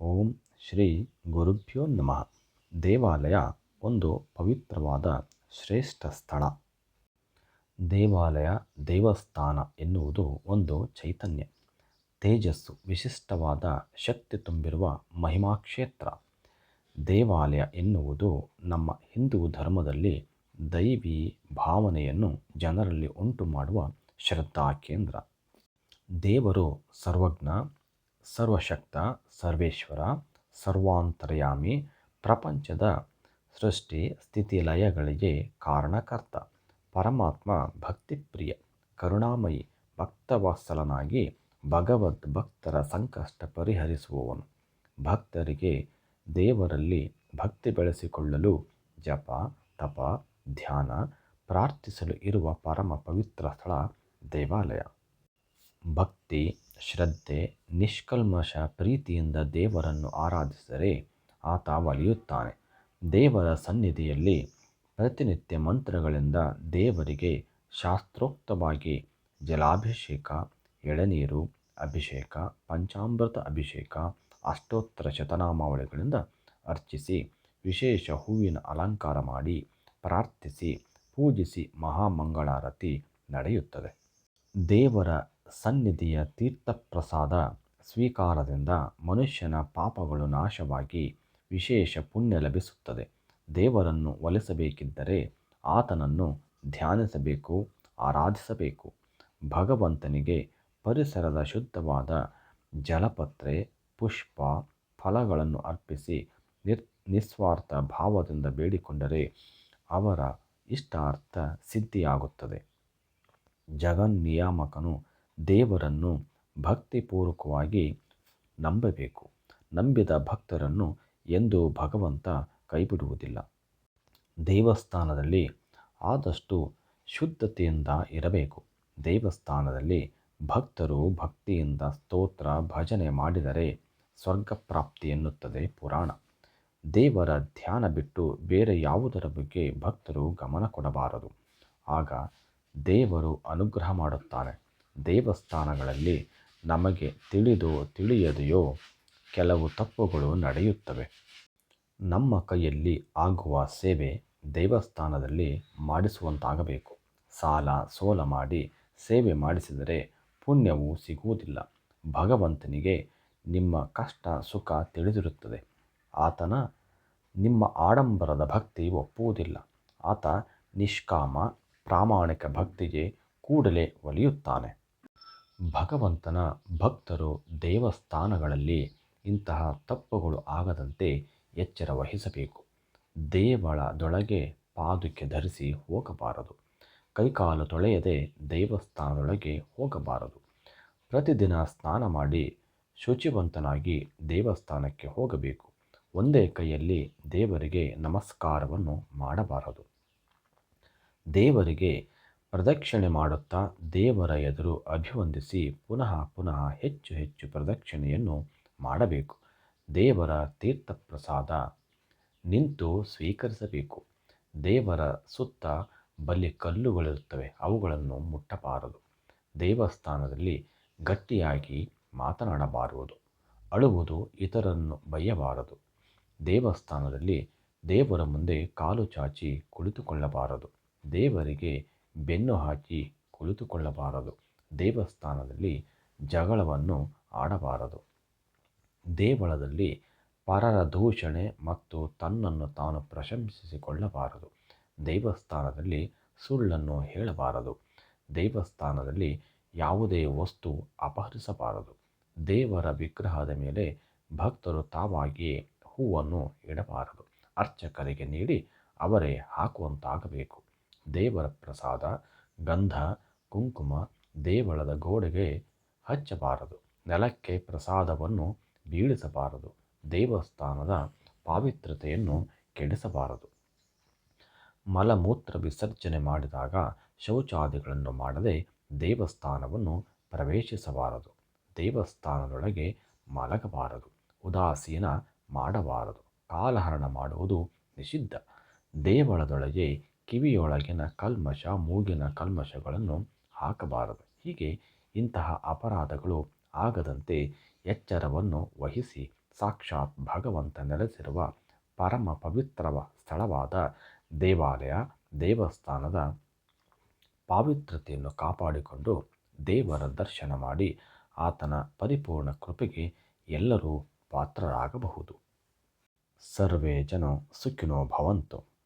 ಓಂ ಶ್ರೀ ಗುರುಭ್ಯೋ ನಮಃ. ದೇವಾಲಯ ಒಂದು ಪವಿತ್ರವಾದ ಶ್ರೇಷ್ಠ ಸ್ಥಳ. ದೇವಾಲಯ, ದೇವಸ್ಥಾನ ಎನ್ನುವುದು ಒಂದು ಚೈತನ್ಯ. ತೇಜಸ್ಸು ವಿಶಿಷ್ಟವಾದ ಶಕ್ತಿ ತುಂಬಿರುವ ಮಹಿಮಾ ಕ್ಷೇತ್ರ. ದೇವಾಲಯ ಎನ್ನುವುದು ನಮ್ಮ ಹಿಂದೂ ಧರ್ಮದಲ್ಲಿ ದೈವಿ ಭಾವನೆಯನ್ನು ಜನರಲ್ಲಿ ಉಂಟು ಮಾಡುವ ಶ್ರದ್ಧಾ ಕೇಂದ್ರ. ದೇವರು ಸರ್ವಜ್ಞ ಸರ್ವಶಕ್ತ, ಸರ್ವೇಶ್ವರ, ಸರ್ವಾಂತರ್ಯಾಮಿ, ಪ್ರಪಂಚದ ಸೃಷ್ಟಿ ಸ್ಥಿತಿ ಲಯಗಳಿಗೆ ಕಾರಣಕರ್ತ, ಪರಮಾತ್ಮ ಭಕ್ತಿಪ್ರಿಯ, ಕರುಣಾಮಯಿ, ಭಕ್ತವತ್ಸಲನಾಗಿ ಭಗವದ್ ಭಕ್ತರ ಸಂಕಷ್ಟ ಪರಿಹರಿಸುವವನು. ಭಕ್ತರಿಗೆ ದೇವರಲ್ಲಿ ಭಕ್ತಿ ಬೆಳೆಸಿಕೊಳ್ಳಲು ಜಪ, ತಪ, ಧ್ಯಾನ, ಪ್ರಾರ್ಥಿಸಲು ಇರುವ ಪರಮ ಪವಿತ್ರ ಸ್ಥಳ ದೇವಾಲಯ. ಭಕ್ತಿ ಶ್ರದ್ಧೆ, ನಿಷ್ಕಲ್ಮಶ ಪ್ರೀತಿಯಿಂದ ದೇವರನ್ನು ಆರಾಧಿಸಿದರೆ ಆತ ಒಲಿಯುತ್ತಾನೆ ದೇವರ ಸನ್ನಿಧಿಯಲ್ಲಿ ಪ್ರತಿನಿತ್ಯ ಮಂತ್ರಗಳಿಂದ ದೇವರಿಗೆ ಶಾಸ್ತ್ರೋಕ್ತವಾಗಿ ಜಲಾಭಿಷೇಕ, ಎಳನೀರು ಅಭಿಷೇಕ, ಪಂಚಾಮೃತ ಅಭಿಷೇಕ ಅಷ್ಟೋತ್ತರ ಶತನಾಮಾವಳಿಗಳಿಂದ ಅರ್ಚಿಸಿ, ವಿಶೇಷ ಹೂವಿನ ಅಲಂಕಾರ ಮಾಡಿ, ಪ್ರಾರ್ಥಿಸಿ, ಪೂಜಿಸಿ ಮಹಾಮಂಗಳಾರತಿ ನಡೆಯುತ್ತದೆ. ದೇವರ ಸನ್ನಿಧಿಯ ತೀರ್ಥಪ್ರಸಾದ ಸ್ವೀಕಾರದಿಂದ ಮನುಷ್ಯನ ಪಾಪಗಳು ನಾಶವಾಗಿ ವಿಶೇಷ ಪುಣ್ಯ ಲಭಿಸುತ್ತದೆ. ದೇವರನ್ನು ಒಲಿಸಬೇಕಿದ್ದರೆ ಆತನನ್ನು ಧ್ಯಾನಿಸಬೇಕು, ಆರಾಧಿಸಬೇಕು. ಭಗವಂತನಿಗೆ ಪರಿಸರದ ಶುದ್ಧವಾದ ಜಲಪತ್ರೆ, ಪುಷ್ಪ, ಫಲಗಳನ್ನು ಅರ್ಪಿಸಿ ನಿರ್, ನಿಸ್ವಾರ್ಥ ಭಾವದಿಂದ ಬೇಡಿಕೊಂಡರೆ ಅವರ ಇಷ್ಟಾರ್ಥ ಸಿದ್ಧಿಯಾಗುತ್ತದೆ. ಜಗನ್ನಿಯಾಮಕನು ದೇವರನ್ನು ಭಕ್ತಿಪೂರ್ವಕವಾಗಿ ನಂಬಬೇಕು. ನಂಬಿದ ಭಕ್ತರನ್ನು ಎಂದೂ ಭಗವಂತ ಕೈಬಿಡುವುದಿಲ್ಲ. ದೇವಸ್ಥಾನದಲ್ಲಿ ಆದಷ್ಟು ಶುದ್ಧತೆಯಿಂದ ಇರಬೇಕು. ದೇವಸ್ಥಾನದಲ್ಲಿ ಭಕ್ತರು ಭಕ್ತಿಯಿಂದ ಸ್ತೋತ್ರ, ಭಜನೆ ಮಾಡಿದರೆ ಸ್ವರ್ಗ ಪ್ರಾಪ್ತಿ ಎನ್ನುತ್ತದೆ ಪುರಾಣ. ದೇವರ ಧ್ಯಾನ ಬಿಟ್ಟು ಬೇರೆ ಯಾವುದರ ಬಗ್ಗೆ ಭಕ್ತರು ಗಮನ ಕೊಡಬಾರದು. ಆಗ ದೇವರು ಅನುಗ್ರಹ ಮಾಡುತ್ತಾನೆ ದೇವಸ್ಥಾನಗಳಲ್ಲಿ ನಮಗೆ ತಿಳಿದೋ ತಿಳಿಯದೆಯೋ ಕೆಲವು ತಪ್ಪುಗಳು ನಡೆಯುತ್ತವೆ. ನಮ್ಮ ಕೈಯಲ್ಲಿ ಆಗುವ ಸೇವೆ ದೇವಸ್ಥಾನದಲ್ಲಿ ಮಾಡಿಸುವಂತಾಗಬೇಕು. ಸಾಲ, ಸೋಲ ಮಾಡಿ ಸೇವೆ ಮಾಡಿಸಿದರೆ ಪುಣ್ಯವು ಸಿಗುವುದಿಲ್ಲ. ಭಗವಂತನಿಗೆ ನಿಮ್ಮ ಕಷ್ಟ, ಸುಖ ತಿಳಿದಿರುತ್ತದೆ. ಆತನ, ನಿಮ್ಮ ಆಡಂಬರದ ಭಕ್ತಿ ಒಪ್ಪುವುದಿಲ್ಲ. ಆತ ನಿಷ್ಕಾಮ, ಪ್ರಾಮಾಣಿಕ ಭಕ್ತಿಗೆ ಕೂಡಲೇ ಒಲಿಯುತ್ತಾನೆ. ಭಗವಂತನ ಭಕ್ತರು ದೇವಸ್ಥಾನಗಳಲ್ಲಿ ಇಂತಹ ತಪ್ಪುಗಳು ಆಗದಂತೆ ಎಚ್ಚರ ವಹಿಸಬೇಕು. ದೇವಳದೊಳಗೆ ಪಾದುಕೆ ಧರಿಸಿ ಹೋಗಬಾರದು. ಕೈಕಾಲು ತೊಳೆಯದೆ ದೇವಸ್ಥಾನದೊಳಗೆ ಹೋಗಬಾರದು. ಪ್ರತಿದಿನ ಸ್ನಾನ ಮಾಡಿ ಶುಚಿವಂತನಾಗಿ ದೇವಸ್ಥಾನಕ್ಕೆ ಹೋಗಬೇಕು. ಒಂದೇ ಕೈಯಲ್ಲಿ ದೇವರಿಗೆ ನಮಸ್ಕಾರವನ್ನು ಮಾಡಬಾರದು. ದೇವರಿಗೆ ಪ್ರದಕ್ಷಿಣೆ ಮಾಡುತ್ತಾ ದೇವರ ಎದುರು ಅಭಿವಂದಿಸಿ ಪುನಃ ಪುನಃ ಹೆಚ್ಚು ಹೆಚ್ಚು ಪ್ರದಕ್ಷಿಣೆಯನ್ನು ಮಾಡಬೇಕು. ದೇವರ ತೀರ್ಥಪ್ರಸಾದ ನಿಂತು ಸ್ವೀಕರಿಸಬೇಕು. ದೇವರ ಸುತ್ತ ಬಲಿ ಕಲ್ಲುಗಳಿರುತ್ತವೆ, ಅವುಗಳನ್ನು ಮುಟ್ಟಬಾರದು. ದೇವಸ್ಥಾನದಲ್ಲಿ ಗಟ್ಟಿಯಾಗಿ ಮಾತನಾಡಬಾರದು. ಅಳುವುದು ಇತರನ್ನು ಬಯ್ಯಬಾರದು. ದೇವಸ್ಥಾನದಲ್ಲಿ ದೇವರ ಮುಂದೆ ಕಾಲು ಚಾಚಿ ಕುಳಿತುಕೊಳ್ಳಬಾರದು. ದೇವರಿಗೆ ಬೆನ್ನು ಹಾಕಿ ಕುಳಿತುಕೊಳ್ಳಬಾರದು. ದೇವಸ್ಥಾನದಲ್ಲಿ ಜಗಳವನ್ನು ಆಡಬಾರದು. ದೇವಳದಲ್ಲಿ ಪರರ ದೂಷಣೆ ಮತ್ತು ತನ್ನನ್ನು ತಾನು ಪ್ರಶಂಸಿಸಿಕೊಳ್ಳಬಾರದು. ದೇವಸ್ಥಾನದಲ್ಲಿ ಸುಳ್ಳನ್ನು ಹೇಳಬಾರದು. ದೇವಸ್ಥಾನದಲ್ಲಿ ಯಾವುದೇ ವಸ್ತು ಅಪಹರಿಸಬಾರದು. ದೇವರ ವಿಗ್ರಹದ ಮೇಲೆ ಭಕ್ತರು ತಾವಾಗಿಯೇ ಹೂವನ್ನು ಇಡಬಾರದು. ಅರ್ಚಕರಿಗೆ ನೀಡಿ ಅವರೇ ಹಾಕುವಂತಾಗಬೇಕು. ದೇವರ ಪ್ರಸಾದ, ಗಂಧ, ಕುಂಕುಮ, ದೇವಳದ ಗೋಡೆಗೆ ಹಚ್ಚಬಾರದು. ನೆಲಕ್ಕೆ ಪ್ರಸಾದವನ್ನು ಬೀಳಿಸಬಾರದು. ದೇವಸ್ಥಾನದ ಪಾವಿತ್ರತೆಯನ್ನು ಕೆಡಿಸಬಾರದು. ಮಲಮೂತ್ರ ವಿಸರ್ಜನೆ ಮಾಡಿದಾಗ ಶೌಚಾದಿಗಳನ್ನು ಮಾಡದೆ ದೇವಸ್ಥಾನವನ್ನು ಪ್ರವೇಶಿಸಬಾರದು. ದೇವಸ್ಥಾನದೊಳಗೆ ಮಲಗಬಾರದು. ಉದಾಸೀನ ಮಾಡಬಾರದು. ಕಾಲಹರಣ ಮಾಡುವುದು ನಿಷಿದ್ಧ. ದೇವಳದೊಳಗೆ ಕಿವಿಯೊಳಗಿನ ಕಲ್ಮಶ, ಮೂಗಿನ ಕಲ್ಮಶಗಳನ್ನು ಹಾಕಬಾರದು. ಹೀಗೆ ಇಂತಹ ಅಪರಾಧಗಳು ಆಗದಂತೆ ಎಚ್ಚರವನ್ನು ವಹಿಸಿ ಸಾಕ್ಷಾತ್ ಭಗವಂತ ನೆಲೆಸಿರುವ ಪರಮ ಪವಿತ್ರ ಸ್ಥಳವಾದ ದೇವಾಲಯ, ದೇವಸ್ಥಾನದ ಪಾವಿತ್ರತೆಯನ್ನು ಕಾಪಾಡಿಕೊಂಡು ದೇವರ ದರ್ಶನ ಮಾಡಿ ಆತನ ಪರಿಪೂರ್ಣ ಕೃಪೆಗೆ ಎಲ್ಲರೂ ಪಾತ್ರರಾಗಬಹುದು. ಸರ್ವೇ ಜನ ಸುಖಿನೋ ಭವಂತು.